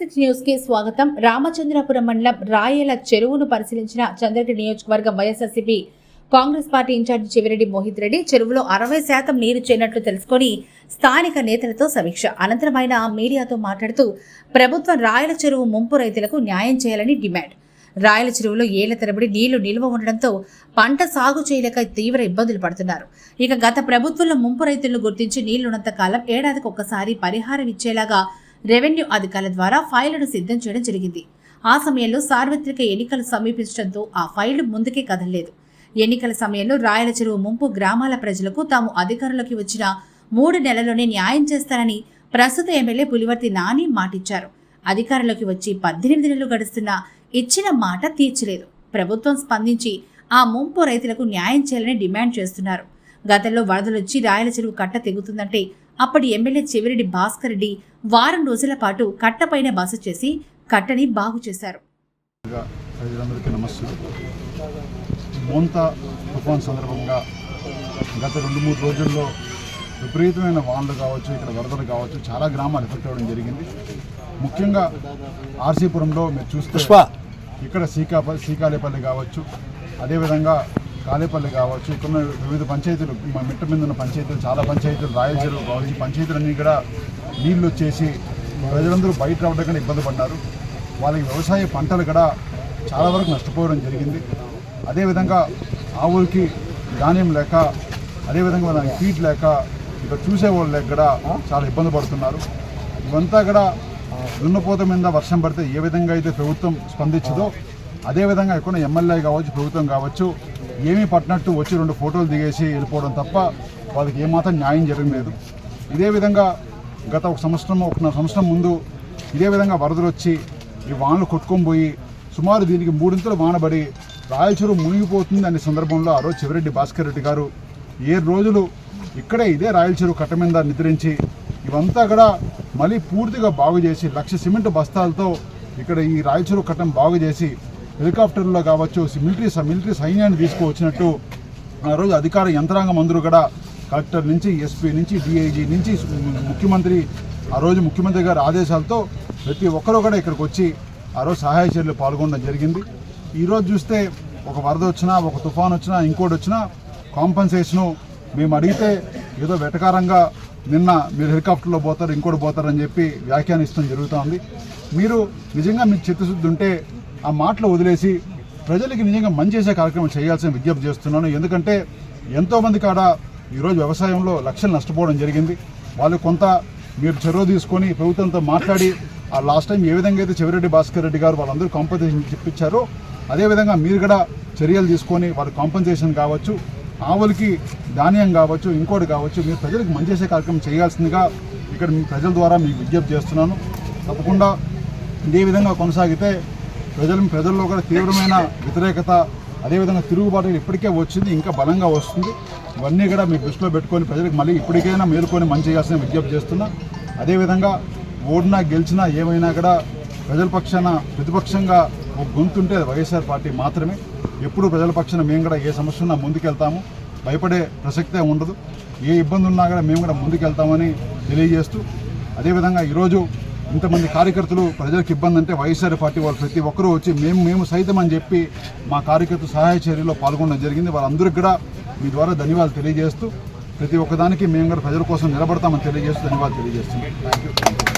చంద్రగిరి న్యూస్కి స్వాగతం. రామచంద్రపురం మండలం రాయల చెరువును పరిశీలించిన చంద్రగిరి నియోజకవర్గం YSRCP Congress party incharge Chevireddy Mohith Reddy చెరువులో అరవై శాతం నీరు చేరినట్లు తెలుసుకొని స్థానిక నేతలతో సమీక్ష. అనంతరం ఆయన మీడియాతో మాట్లాడుతూ ప్రభుత్వం రాయల చెరువు ముంపు రైతులకు న్యాయం చేయాలని డిమాండ్. రాయల చెరువులో ఏళ్ళ తరబడి నీళ్ళు నిల్వ ఉండడంతో పంట సాగు చేయలేక తీవ్ర ఇబ్బందులు పడుతున్నారు. ఇక గత ప్రభుత్వంలో ముంపు రైతులను గుర్తించి నీళ్ళున్నంత కాలం ఏడాదికి ఒక్కసారి పరిహారం ఇచ్చేలాగా రెవెన్యూ అధికారుల ద్వారా ఫైళ్ళను సిద్ధం చేయడం జరిగింది. ఆ సమయంలో సార్వత్రిక ఎన్నికలు సమీపించడంతో ఆ ఫైళ్ళు ముందుకే కదలలేదు. ఎన్నికల సమయంలో రాయల చెరువు ముంపు గ్రామాల ప్రజలకు తాము అధికారంలోకి వచ్చిన మూడు నెలల్లోనే న్యాయం చేస్తారని ప్రస్తుత ఎమ్మెల్యే పులివర్తి నాని మాటిచ్చారు. అధికారంలోకి వచ్చి పద్దెనిమిది నెలలు గడుస్తున్నా ఇచ్చిన మాట తీర్చలేదు. ప్రభుత్వం స్పందించి ఆ ముంపు రైతులకు న్యాయం చేయాలని డిమాండ్ చేస్తున్నారు. గతంలో వరదలొచ్చి రాయల చెరువు కట్ట తెగుతుందంటే అప్పటి ఎమ్మెల్యే చెవిరెడ్డి భాస్కర్ రెడ్డి వారం రోజుల పాటు కట్టపైన బస చేసి కట్టని బాగు చేశారు. తుఫాన్ సందర్భంగా గత రెండు మూడు రోజుల్లో విపరీతమైన వానలు కావచ్చు ఇక్కడ వరదలు కావచ్చు చాలా గ్రామాలు ఎఫెక్ట్ అవ్వడం జరిగింది. ముఖ్యంగా ఆర్సీపురంలో మీరు చూస్తే ఇక్కడ సీకాప సీకాలేపల్లి కావచ్చు. అదేవిధంగా కాలేపల్లి కావచ్చు ఇక్కడ వివిధ పంచాయతీలు మా మిట్ట మీద ఉన్న పంచాయతీలు చాలా పంచాయతీలు రాయలచెరువు కావచ్చు పంచాయతీలన్నీ కూడా నీళ్ళు వచ్చేసి ప్రజలందరూ బయట రావడం ఇబ్బంది పడ్డారు. వాళ్ళకి వ్యవసాయ పంటలు కూడా చాలా వరకు నష్టపోవడం జరిగింది. అదేవిధంగా ఆవులకి ధాన్యం లేక అదేవిధంగా వాళ్ళకి ఫీడ్ లేక ఇక్కడ చూసేవాళ్ళు లేక కూడా చాలా ఇబ్బంది పడుతున్నారు. ఇవంతా కూడా దున్నపోత మీద వర్షం పడితే ఏ విధంగా అయితే ప్రభుత్వం స్పందించదో అదేవిధంగా ఎక్కడ ఎమ్మెల్యే కావచ్చు ప్రభుత్వం కావచ్చు ఏమీ పట్టినట్టు వచ్చి రెండు ఫోటోలు దిగేసి వెళ్ళిపోవడం తప్ప వాళ్ళకి ఏమాత్రం న్యాయం జరగలేదు ఇదే విధంగా గత ఒక సంవత్సరం ఒక సంవత్సరం ముందు ఇదే విధంగా వరదలు వచ్చి ఈ వానలు కొట్టుకొని పోయి సుమారు దీనికి మూడింతలు వానబడి రాయలచూరు మునిగిపోతుంది అనే సందర్భంలో ఆ రోజు చివరెడ్డి భాస్కర్ రెడ్డి గారు ఏ రోజులు ఇక్కడే ఇదే రాయలచెరువు కట్ట మీద నిద్రించి ఇవంతా కూడా మళ్ళీ పూర్తిగా బాగు చేసి లక్ష సిమెంట్ బస్తాలతో ఇక్కడ ఈ రాయలచెరువు కట్టం బాగు చేసి హెలికాప్టర్లో కావచ్చు మిలిటరీ మిలిటరీ సైన్యాన్ని తీసుకువచ్చినట్టు ఆ రోజు అధికార యంత్రాంగం అందరూ కూడా కలెక్టర్ నుంచి ఎస్పీ నుంచి డిఐజీ నుంచి ముఖ్యమంత్రి ఆ రోజు ముఖ్యమంత్రి గారి ఆదేశాలతో ప్రతి ఒక్కరూ కూడా ఇక్కడికి వచ్చి ఆ రోజు సహాయ చర్యలు పాల్గొనడం జరిగింది. ఈరోజు చూస్తే ఒక వరద వచ్చినా ఒక తుఫాన్ వచ్చినా ఇంకోటి వచ్చినా కాంపన్సేషను మేము అడిగితే ఏదో వెటకారంగా నిన్న మీరు హెలికాప్టర్లో పోతారు ఇంకోటి పోతారని చెప్పి వ్యాఖ్యానిస్తాం జరుగుతోంది. మీరు నిజంగా మీకు చిత్తశుద్ధి ఉంటే ఆ మాటలు వదిలేసి ప్రజలకి నిజంగా మంచి చేసే కార్యక్రమం చేయాల్సిన విజ్ఞప్తి చేస్తున్నాను. ఎందుకంటే ఎంతోమంది కాడ ఈరోజు వ్యవసాయంలో లక్షలు నష్టపోవడం జరిగింది. వాళ్ళు కొంత మీరు చొరవ తీసుకొని ప్రభుత్వంతో మాట్లాడి ఆ లాస్ట్ టైం ఏ విధంగా అయితే చెవిరెడ్డి భాస్కర్ రెడ్డి గారు వాళ్ళందరూ కాంపన్సేషన్ చెప్పించారో అదేవిధంగా మీరు కూడా చర్యలు తీసుకొని వాళ్ళ కాంపన్సేషన్ కావచ్చు ఆవులకి ధాన్యం కావచ్చు ఇంకోటి కావచ్చు మీరు ప్రజలకు మంచి చేసే కార్యక్రమం చేయాల్సిందిగా ఇక్కడ మీ ప్రజల ద్వారా మీకు విజ్ఞప్తి చేస్తున్నాను. తప్పకుండా ఇదే విధంగా కొనసాగితే ప్రజలు ప్రజల్లో కూడా తీవ్రమైన వ్యతిరేకత అదేవిధంగా తిరుగుబాటు ఇప్పటికే వచ్చింది ఇంకా బలంగా వస్తుంది. ఇవన్నీ కూడా మీ దృష్టిలో పెట్టుకొని ప్రజలకు మళ్ళీ ఇప్పటికైనా మేలుకొని మంచి చేయాల్సిన విజ్ఞప్తి చేస్తున్నా. అదేవిధంగా ఓడినా గెలిచినా ఏమైనా కూడా ప్రజల పక్షాన ప్రతిపక్షంగా ఒక గొంతుంటే వైఎస్ఆర్ పార్టీ మాత్రమే. ఎప్పుడు ప్రజల పక్షాన మేము కూడా ఏ సమస్య ఉన్నా ముందుకెళ్తాము. భయపడే ప్రసక్తే ఉండదు. ఏ ఇబ్బంది ఉన్నా కూడా మేము కూడా ముందుకెళ్తామని తెలియజేస్తూ అదేవిధంగా ఈరోజు ఇంతమంది కార్యకర్తలు ప్రజలకు ఇబ్బంది అంటే వైఎస్ఆర్ పార్టీ వాళ్ళు ప్రతి ఒక్కరూ వచ్చి మేము మేము సైతం అని చెప్పి మా కార్యకర్తలు సహాయ చర్యలో పాల్గొనడం జరిగింది. వాళ్ళందరికీ కూడా మీ ద్వారా ధన్యవాదాలు తెలియజేస్తూ ప్రతి ఒక్కదానికి మేము కూడా ప్రజల కోసం నిలబడతామని తెలియజేస్తూ ధన్యవాదాలు తెలియజేస్తున్నాం. Thank you